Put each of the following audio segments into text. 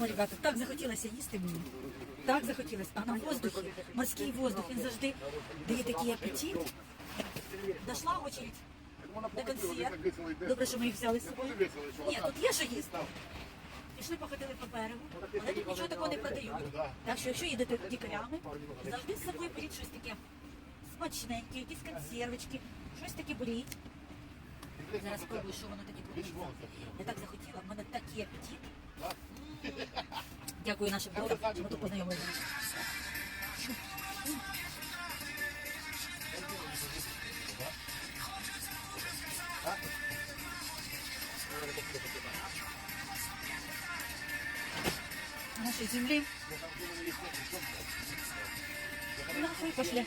Ой, ребята, так захотілося їсти мені. Так захотілося. А на воздухі, морський воздух, він завжди дає такий апетит. Дошла очередь до консьєр. Добре, що ми їх взяли з собою. Ні, тут є що їсти. Пішли походили по берегу, але тут нічого такого не продають. Так що якщо їдете дікарями, завжди з собою беріть щось таке смачненьке, якісь консервочки, щось таке беріть. Зараз спробую, що воно таке. Я так захотіла, Дякую нашим блогам, що ми тут познайомилися. Нашей земли. Нахуй пошли.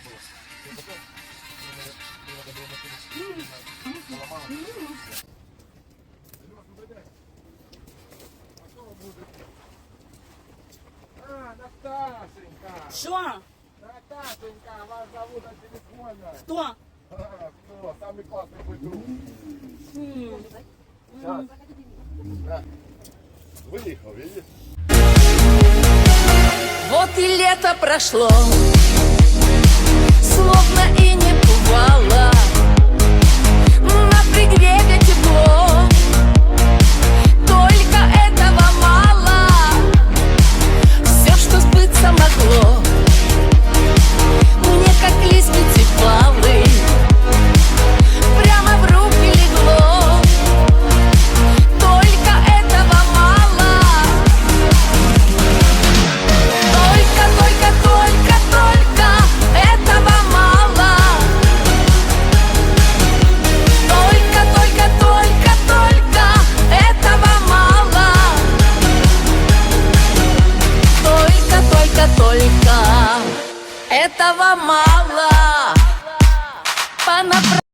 Что? Наташенька, вас зовут на телефоне. Кто? А, кто? Самый классный мой друг. Сейчас. Выехал, видишь? Вот и лето прошло, этого мало. Понапра...